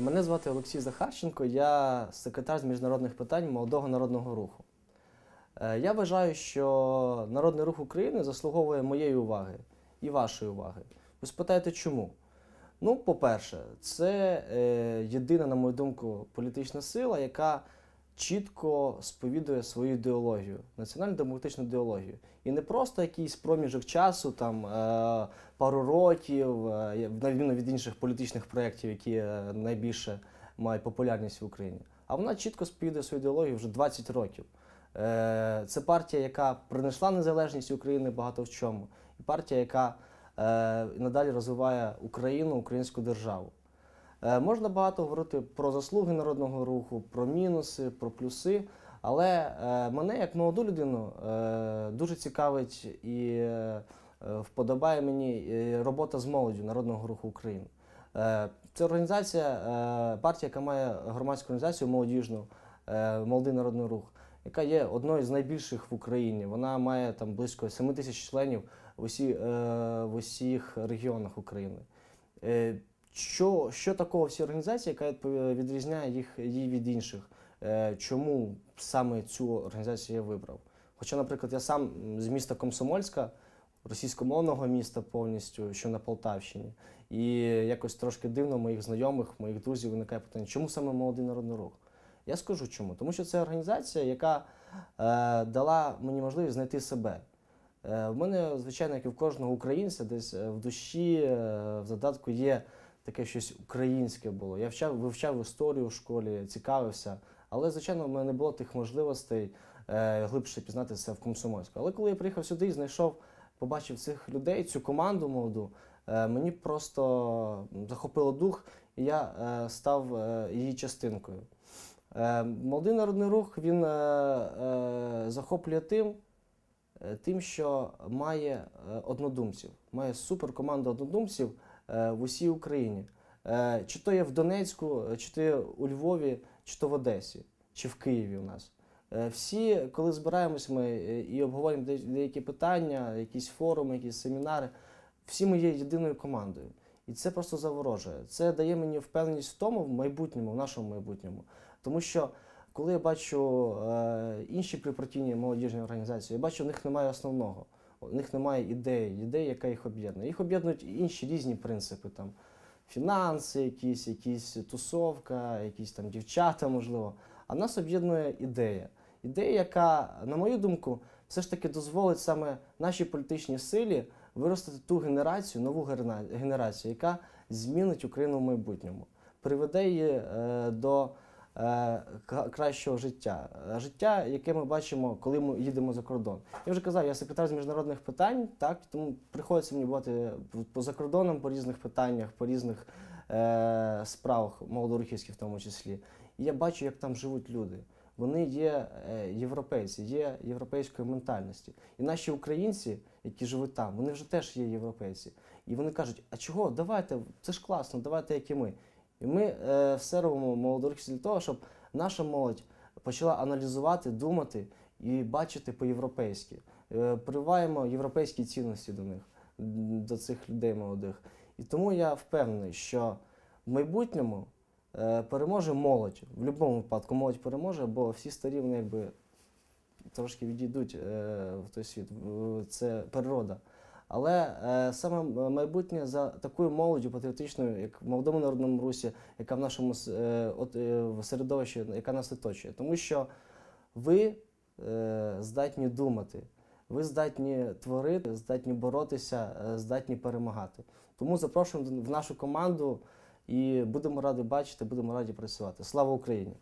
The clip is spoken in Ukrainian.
Мене звати Олексій Захарченко, я секретар з міжнародних питань молодого народного руху. Е, Я вважаю, що Народний рух України заслуговує моєї уваги і вашої уваги. Ви спитаєте, чому? Ну, по-перше, це е, єдина, на мою думку, політична сила, яка чітко сповідує свою ідеологію, національно-демократичну ідеологію. І не просто якийсь проміжок часу, там е, пару років, е, на відміну від інших політичних проєктів, які е, найбільше мають популярність в Україні. А вона чітко сповідує свою ідеологію вже 20 років. Це партія, яка принесла незалежність України багато в чому, і партія, яка надалі розвиває Україну, українську державу. Е, Можна багато говорити про заслуги народного руху, про мінуси, про плюси. Але е, мене, як молоду людину, е, дуже цікавить і вподобає мені робота з молоддю Народного руху України. Це організація, партія, яка має громадську організацію молодіжну, молодий народний рух, яка є одною з найбільших в Україні. Вона має там близько 7 тисяч членів в усіх регіонах України. Е, Що, що такого в цій організації, яка відрізняє їх її від інших? Е, Чому саме цю організацію я вибрав? Хоча, наприклад, я сам з міста Комсомольська, російськомовного міста повністю, що на Полтавщині, і якось трошки дивно моїх знайомих, моїх друзів виникає питання, чому саме молодий народний рух? Я скажу чому. Тому що це організація, яка е, дала мені можливість знайти себе. Е, в мене, звичайно, як і в кожного українця, десь е, в душі, е, в задатку є таке щось українське було. Я вчав, вивчав історію в школі, цікавився, але, звичайно, в мене не було тих можливостей е, глибше пізнатися в Комсомольську. Але коли я приїхав сюди і знайшов, побачив цих людей, цю команду молоду, е, мені просто захопило дух, і я е, став е, її частинкою. Е, Молодий народний рух він е, е, захоплює тим, е, тим, що має е, однодумців, має суперкоманду однодумців в усій Україні. Е, Чи то є в Донецьку, е, чи то є у Львові, чи то в Одесі, чи в Києві у нас. Е, Всі, коли збираємось ми е, і обговорюємо деякі питання, якісь форуми, якісь семінари, всі ми є єдиною командою. І це просто заворожує. Це дає мені впевненість в тому, в майбутньому, в нашому майбутньому. Тому що коли я бачу е, інші припартійні молодіжні організації, я бачу, в них немає основного, у них немає ідеї, ідеї, яка їх об'єднує. Їх об'єднують інші різні принципи, там фінанси, якісь, якісь тусовка, якісь там дівчата, можливо. А нас об'єднує ідея. Ідея, яка, на мою думку, все ж таки дозволить саме нашій політичній силі виростити ту генерацію, нову генерацію, яка змінить Україну в майбутньому, приведе її е, до кращого життя. Е, Життя, яке ми бачимо, коли ми їдемо за кордон. Я вже казав, я секретар з міжнародних питань, так тому приходиться мені бувати по закордонам по різних питаннях, по різних е, справах, молодорухівських в тому числі. І я бачу, як там живуть люди. Вони є е, європейці, є європейської ментальності. І наші українці, які живуть там, вони вже теж є європейці. І вони кажуть: а чого? Давайте, це ж класно, давайте, як і ми. І ми е, все робимо молодорухівці для того, щоб наша молодь почала аналізувати, думати і бачити по-європейськи. Е, прививаємо європейські цінності до них, до цих людей молодих. І тому я впевнений, що в майбутньому е, переможе молодь. В будь-якому випадку молодь переможе, бо всі старі вони якби трошки відійдуть е, в той світ. Це природа. Але е, саме майбутнє за такою молоддю патріотичною, як в молодому народному русі, яка в нашому е, от, е, середовищі, яка нас оточує. Тому що ви е, здатні думати, ви здатні творити, здатні боротися, е, здатні перемагати. Тому запрошуємо в нашу команду і будемо раді бачити, будемо раді працювати. Слава Україні!